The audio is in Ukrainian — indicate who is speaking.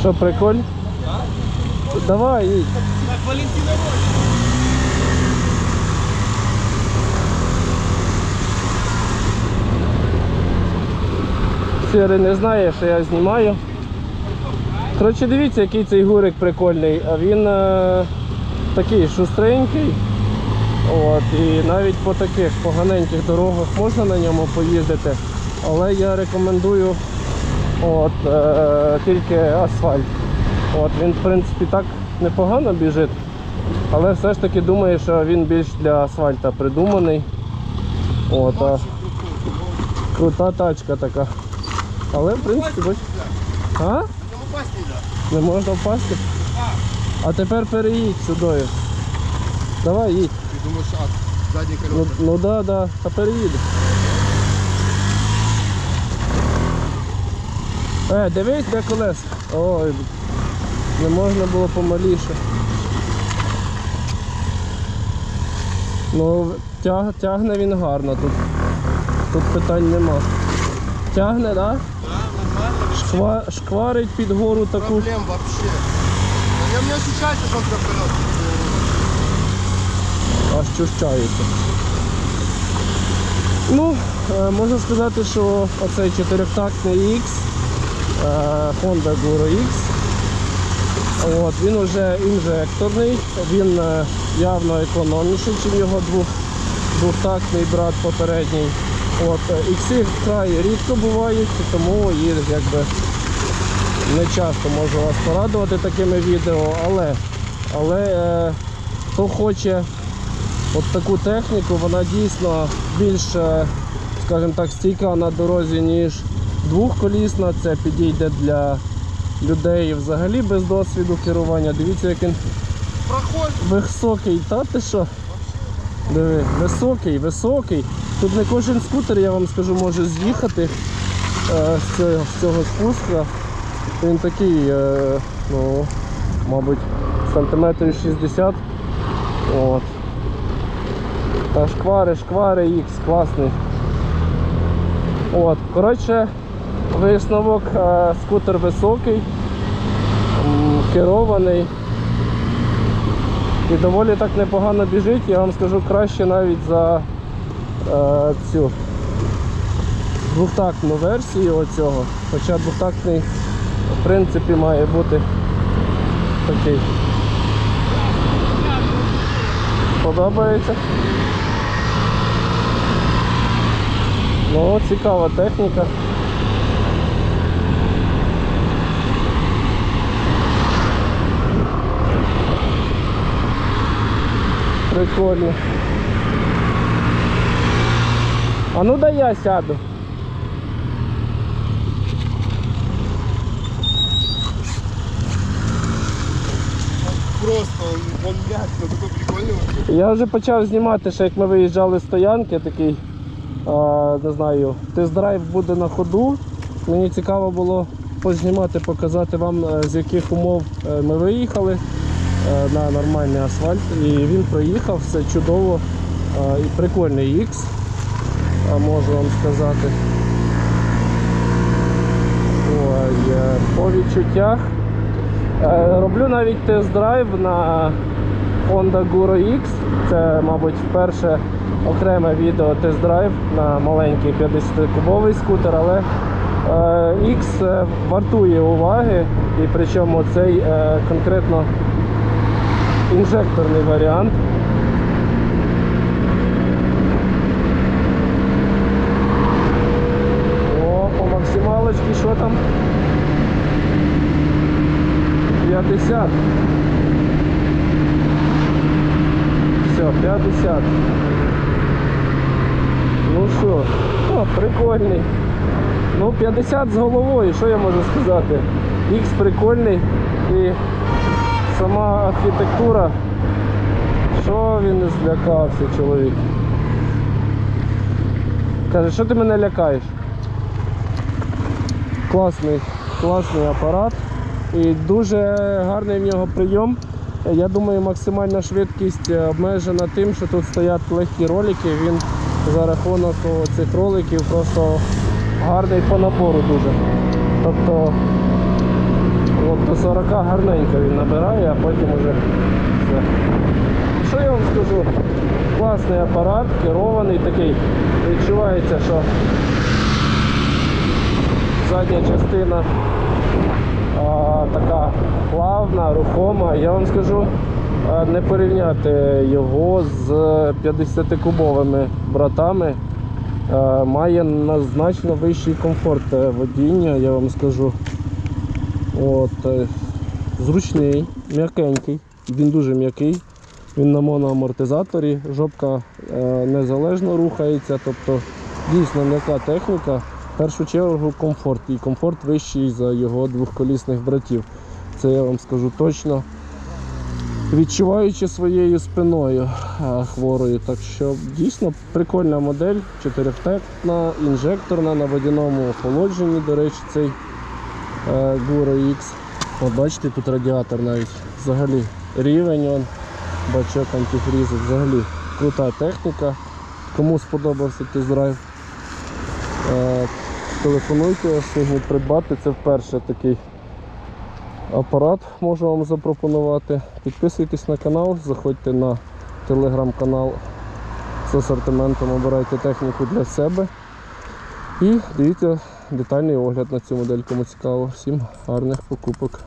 Speaker 1: Що, прикольно? Давай, їдь.
Speaker 2: Так, Валентина
Speaker 1: Сірий не знає, що я знімаю. Коротше, дивіться, який цей гурик прикольний. А він е, такий шустренький. От, і навіть по таких поганеньких дорогах можна на ньому поїздити. Але я рекомендую от, е, тільки асфальт. От, він, в принципі, так непогано біжить. Але все ж таки думаю, що він більш для асфальта придуманий. От, а, крута тачка така. Але в принципі, бач. А? Не можна впасти? А тепер переїдь сюди. Давай їдь.
Speaker 2: Ты думаешь, а задние
Speaker 1: Ну,
Speaker 2: колеса?
Speaker 1: ну да, да, та переїде. Е, дивись, де колеса. Ой, не можна було помаліше. Ну, тяг, тягне він гарно тут. Тут питань нема. Тягне, так? Да? Шква, шкварить під гору таку.
Speaker 2: Проблем вообще. Я не ощущается, что он
Speaker 1: аж чущається. Ну, е, можна сказати, що оцей чотирьохтактний X, Honda Guru X, от, він вже інжекторний, він е, явно економніший, ніж його двох, двохтактний брат попередній. От, е, Ікси вкрай рідко бувають, тому їх якби не часто можу вас порадувати такими відео, але, але е, хто хоче От таку техніку, вона дійсно більш, е, скажімо так, стійка на дорозі, ніж двохколісна. Це підійде для людей взагалі без досвіду керування. Дивіться, як він високий. Та ти що? Диви, високий, високий. Тут не кожен скутер, я вам скажу, може з'їхати е, з, цього, з цього спуска. Він такий, е, ну, мабуть, сантиметрів 60. От. Та шквари, шквари X, класний. От, коротше, висновок, е, скутер високий, керований. І доволі так непогано біжить, я вам скажу краще навіть за е, цю двохтактну версію оцього. Хоча двохтактний в принципі має бути такий. Подобається? Ну, цікава техніка. Прикольно. А ну дай я сяду.
Speaker 2: Просто он, он мягкий, но такой прикольный вообще.
Speaker 1: Я вже почав знімати, ще як ми виїжджали з стоянки, такий, а, не знаю, тест-драйв буде на ходу. Мені цікаво було познімати, показати вам, е, з яких умов е, ми виїхали на нормальний асфальт. І він проїхав, все чудово. Е, І прикольний X, можу вам сказати. Ой, е, по відчуттях. Е, Роблю навіть тест-драйв на Honda Guro X. Це, мабуть, вперше окреме відео тест-драйв на маленький 50-кубовий скутер, але е, X е, вартує уваги, і причому цей е, конкретно інжекторний варіант. О, по максималочці що там? 50. Все, 50. Ну що, о, прикольний. Ну, 50 з головою, що я можу сказати? X прикольний і сама архітектура. Що він злякався, чоловік? Каже, що ти мене лякаєш? Класний, класний апарат. І дуже гарний в нього прийом. Я думаю, максимальна швидкість обмежена тим, що тут стоять легкі ролики. Він за рахунок цих роликів просто гарний по напору дуже. Тобто До 40 гарненько він набирає, а потім уже все. Що я вам скажу? Класний апарат, керований такий. Відчувається, що задня частина а, така плавна, рухома. Я вам скажу, не порівняти його з 50-кубовими братами. Має на значно вищий комфорт е, водіння, я вам скажу. От, е, зручний, м'якенький, він дуже м'який. Він на моноамортизаторі, жопка е, незалежно рухається, тобто дійсно м'яка техніка. В першу чергу комфорт. І комфорт вищий за його двохколісних братів. Це я вам скажу точно. Відчуваючи своєю спиною е, хворою. Так що дійсно прикольна модель, чотирьохтактна, інжекторна на водяному охолодженні, до речі, цей е, Guro X. От бачите, тут радіатор навіть взагалі рівень, он, бачок антифрізу, взагалі крута техніка. Кому сподобався тест-драйв, е, телефонуйте, встигніть придбати. Це вперше такий апарат можу вам запропонувати. Підписуйтесь на канал, заходьте на телеграм-канал з асортиментом, обирайте техніку для себе. І дивіться детальний огляд на цю модель, кому цікаво. Всім гарних покупок.